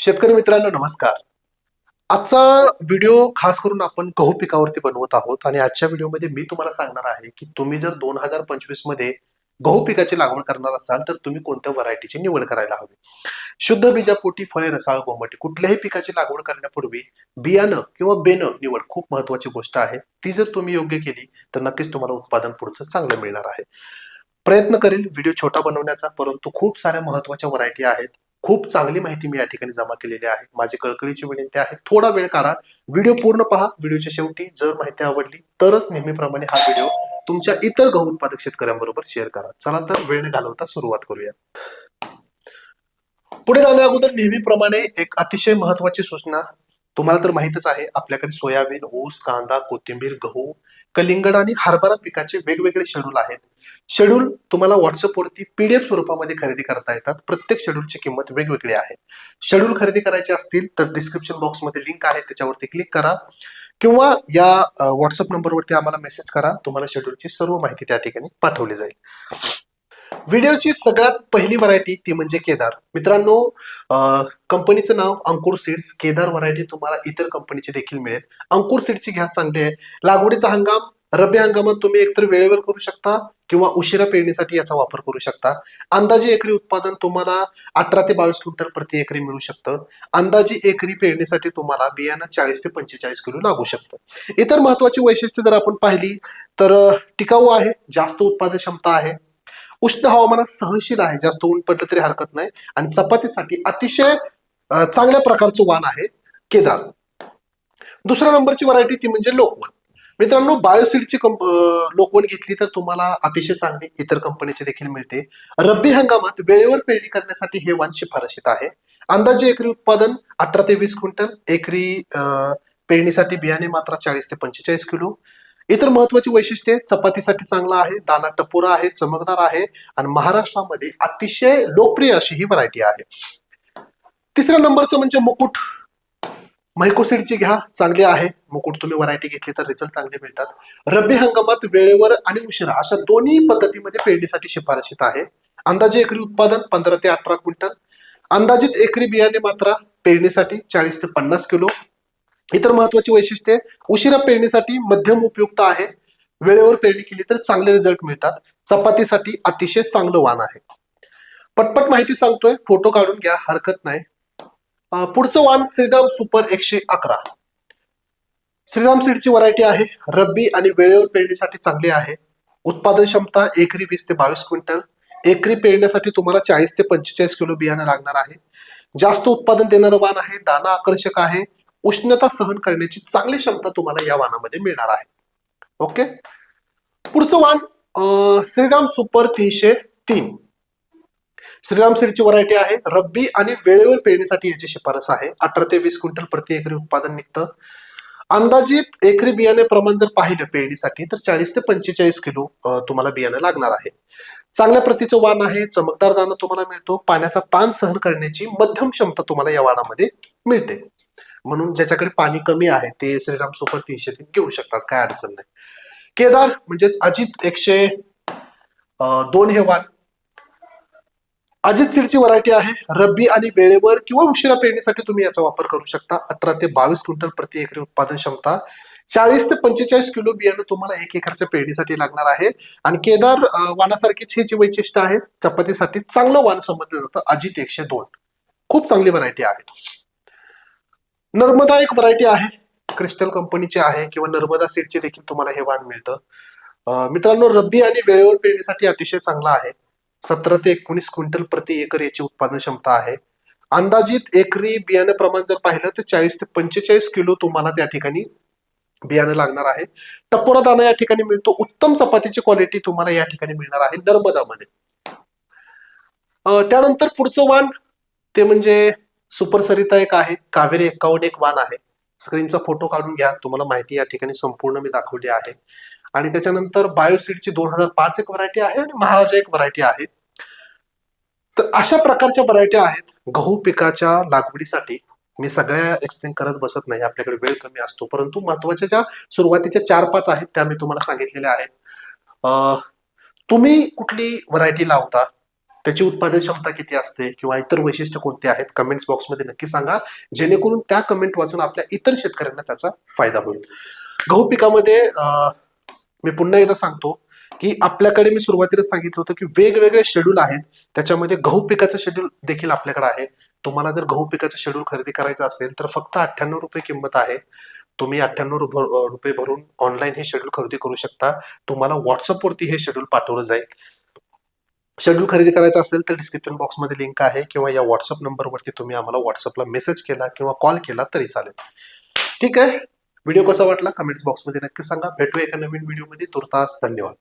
शेतकरी मित्रांनो नमस्कार. आजचा व्हिडिओ खास करून आपण गहू पिकावरती बनवत आहोत आणि आजच्या व्हिडिओमध्ये मी तुम्हाला सांगणार आहे की तुम्ही जर दोन हजार पंचवीसमध्ये गहू पिकाची लागवड करणार असाल तर तुम्ही कोणत्या व्हरायटीची निवड करायला हवी? शुद्ध बीजापोटी फळे रसाळ गोमटी कुठल्याही पिकाची लागवड करण्यापूर्वी बियाणं किंवा बेणं निवड खूप महत्वाची गोष्ट आहे. ती जर तुम्ही योग्य केली तर नक्कीच तुम्हाला उत्पादन पुढचं चांगलं मिळणार आहे. प्रयत्न करेल व्हिडिओ छोटा बनवण्याचा परंतु खूप साऱ्या महत्त्वाच्या व्हरायटी आहेत. खूप चांगली माहिती मी या ठिकाणी जमा केलेली आहे. माझी कळकळीची विनंती आहे. थोडा वेळ काढा. व्हिडिओ पूर्ण पहा. व्हिडिओच्या शेवटी जर माहिती आवडली तरच नेहमीप्रमाणे हा व्हिडिओ तुमच्या इतर गहू उत्पादक शेतकऱ्यांबरोबर शेअर करा. चला तर वेळ न घालवता सुरुवात करूया. पुढे जाण्या अगोदर नेहमीप्रमाणे एक अतिशय महत्वाची सूचना तुम्हाला तर माहितच आहे आपल्याकडे सोयाबीन ऊस कांदा कोथिंबीर गहू कलिंगड आणि हरभरा पिकाचे वेगवेगळे शेड्यूल आहेत. शेड्यूल तुम्हाला व्हॉट्सअपवरती पीडीएफ स्वरूपामध्ये खरेदी करता येतात. प्रत्येक शेड्यूलची किंमत वेगवेगळी आहे. शेड्यूल खरेदी करायचे असतील तर डिस्क्रिप्शन बॉक्समध्ये लिंक आहे त्याच्यावरती क्लिक करा. किंवा या व्हॉट्सअप नंबरवरती आम्हाला मेसेज करा. तुम्हाला शेड्यूलची सर्व माहिती त्या ठिकाणी पाठवली जाईल. व्हिडिओची सगळ्यात पहिली व्हरायटी ती म्हणजे केदार. मित्रांनो कंपनीचं नाव अंकुर सीड्स केदार व्हरायटी तुम्हाला इतर कंपनीची देखील मिळेल. अंकुर सीडची घ्या चांगली आहे. लागवडीचा हंगाम रब्बी हंगामात तुम्ही एकतर वेळेवर करू शकता किंवा उशिरा पेरणीसाठी याचा वापर करू शकता. अंदाजे एकरी उत्पादन तुम्हाला अठरा ते बावीस क्विंटल प्रति एकरी मिळू शकतं. अंदाजे एकरी पेरणीसाठी तुम्हाला बियाणं चाळीस ते पंचेचाळीस किलो लागू शकतं. इतर महत्वाची वैशिष्ट्य जर आपण पाहिली तर टिकाऊ आहे जास्त उत्पादन क्षमता आहे. उष्ण हवामानात सहनशील आहे जास्त ऊन पडलं तरी हरकत नाही. आणि चपातीसाठी अतिशय चांगल्या प्रकारचं वाण आहे केदार. दुसऱ्या नंबरची व्हरायटी ती म्हणजे लोकवन. मित्रांनो बायोसीडची कंप लोकवन घेतली तर तुम्हाला अतिशय चांगली इतर कंपनीची देखील मिळते. रब्बी हंगामात वेळेवर पेरणी करण्यासाठी हे वाण शिफारशीत आहे. अंदाजे एकरी उत्पादन अठरा ते वीस क्विंटल एकरी अं, पेरणीसाठी बियाणे मात्र चाळीस ते पंचेचाळीस किलो इतर महत्वाची वैशिष्ट्ये चपातीसाठी चांगला आहे दाना टपोरा आहे चमकदार आहे आणि महाराष्ट्रामध्ये अतिशय लोकप्रिय अशी ही व्हरायटी आहे. तिसऱ्या नंबरचं म्हणजे मुकुट. मैकोसीडची घ्या चांगली आहे. मुकुट तुम्ही व्हरायटी घेतली तर रिझल्ट चांगले मिळतात. रब्बी हंगामात वेळेवर आणि उशिरा अशा दोन्ही पद्धतीमध्ये पेरणीसाठी शिफारशीत आहे. अंदाजे एकरी उत्पादन पंधरा ते अठरा क्विंटल. अंदाजित एकरी बियाणे मात्रा पेरणीसाठी चाळीस ते पन्नास किलो. इतर महत्वाची वैशिष्ट्ये उशिरा पेरणीसाठी मध्यम उपयुक्त आहे. वेळेवर पेरणी केली तर चांगले रिझल्ट मिळतात. चपातीसाठी अतिशय चांगलं वाण आहे. पटपट माहिती सांगतोय. फोटो काढून घ्या. हरकत नाही. पुढचं वाण श्रीराम सुपर एकशे अकरा. श्रीराम सीडची व्हरायटी आहे. रब्बी आणि वेळेवर पेरणीसाठी चांगली आहे. उत्पादन क्षमता एकरी वीस ते बावीस क्विंटल. एकरी पेरण्यासाठी तुम्हाला चाळीस ते पंचेचाळीस किलो बियाणं लागणार आहे. जास्त उत्पादन देणारं वाण आहे. दाना आकर्षक आहे. उष्णता सहन करण्याची चांगली क्षमता तुम्हाला या वाणामध्ये मिळणार आहे. ओके पुढचं वाण श्रीराम सुपर तीनशे तीन. श्रीराम सीडची व्हरायटी आहे. रब्बी आणि वेळेवर पेरणीसाठी याची शिफारस आहे. अठरा ते वीस क्विंटल प्रति एकरी उत्पादन निघतं. अंदाजित एकरी बियाणे प्रमाण जर पाहिलं पेरणीसाठी तर चाळीस ते पंचेचाळीस किलो तुम्हाला बियाणं लागणार आहे. चांगल्या प्रतीचं वाण आहे. चमकदार दाना तुम्हाला मिळतो. पाण्याचा ताण सहन करण्याची मध्यम क्षमता तुम्हाला या वाणामध्ये मिळते. म्हणून ज्याच्याकडे पाणी कमी आहे ते श्रीराम सुपर तीनशे तीन घेऊ शकतात काय अडचण नाही. केदार म्हणजेच अजित एकशे दोन हे वाण अजित सीडची व्हरायटी आहे रब्बी आणि वेळेवर किंवा उशिरा पेरणीसाठी तुम्ही याचा वापर करू शकता. अठरा ते बावीस क्विंटल प्रति एकरी उत्पादन क्षमता. चाळीस ते पंचेचाळीस किलो बियाणं तुम्हाला एक एकरच्या पेरणीसाठी लागणार आहे. आणि केदार वानासारखीच हे जी वैशिष्ट्य आहे चपातीसाठी चांगलं वाण समजलं जातं अजित एकशे दोन. खूप चांगली व्हरायटी आहे. नर्मदा एक व्हरायटी आहे. क्रिस्टल कंपनीची आहे किंवा नर्मदा सीडचे देखील तुम्हाला हे वाण मिळतं. मित्रांनो रब्बी आणि वेळेवर पेरणीसाठी अतिशय चांगला आहे. सतरा ते एकोणीस क्विंटल प्रति एकर याची उत्पादन क्षमता आहे. अंदाजित एकरी बियाणं प्रमाण जर पाहिलं तर चाळीस ते पंचेचाळीस किलो तुम्हाला त्या ठिकाणी बियाणं लागणार आहे. टपोरा दाना या ठिकाणी मिळतो. उत्तम चपातीची क्वालिटी तुम्हाला या ठिकाणी मिळणार आहे नर्मदामध्ये. त्यानंतर पुढचं वाण ते म्हणजे सुपर सरिता एक आहे कावेरी एकावन्न एक वान आहे. स्क्रीनचा फोटो काढून घ्या तुम्हाला माहिती या ठिकाणी संपूर्ण मी दाखवली आहे. आणि त्याच्यानंतर बायोसीडची दोन हजार पाच एक व्हरायटी आहे आणि महाराजा एक व्हरायटी आहे. तर अशा प्रकारच्या व्हरायटी आहेत गहू पिकाच्या लागवडीसाठी. मी सगळ्या एक्सप्लेन करत बसत नाही आपल्याकडे वेळ कमी असतो. परंतु महत्त्वाच्या ज्या सुरुवातीच्या चार पाच आहेत त्या मी तुम्हाला सांगितलेल्या आहेत. तुम्ही कुठली व्हरायटी लावता? त्याची उत्पादन क्षमता किती असते किंवा इतर वैशिष्ट्य कोणते आहेत? कमेंट्स बॉक्समध्ये नक्की सांगा. जेणेकरून त्या कमेंट वाचून आपल्या इतर शेतकऱ्यांना त्याचा फायदा होईल. गहू पिकामध्ये मी पुन्हा एकदा सांगतो की आपल्याकडे मी सुरुवातीला सांगितलं होतं की वेगवेगळे शेड्यूल आहेत. त्याच्यामध्ये गहू पिकाचं शेड्यूल देखील आपल्याकडे आहे. तुम्हाला जर गहू पिकाचं शेड्यूल खरेदी करायचं असेल तर फक्त अठ्ठ्याण्णव रुपये किंमत आहे. तुम्ही अठ्ठ्याण्णव रुपये भरून ऑनलाईन हे शेड्यूल खरेदी करू शकता. तुम्हाला व्हॉट्सअपवरती हे शेड्यूल पाठवलं जाईल. शेड्यूल खरेदी करायचा असेल तर डिस्क्रिप्शन बॉक्समध्ये लिंक आहे किंवा या व्हॉट्सअप नंबरवरती तुम्ही आम्हाला व्हॉट्सअपला मेसेज केला किंवा कॉल केला तरी चालेल. ठीक आहे? व्हिडिओ कसा वाटला? कमेंट्स बॉक्समध्ये नक्की सांगा. भेटूया एका नवीन व्हिडिओमध्ये तुर्तास धन्यवाद.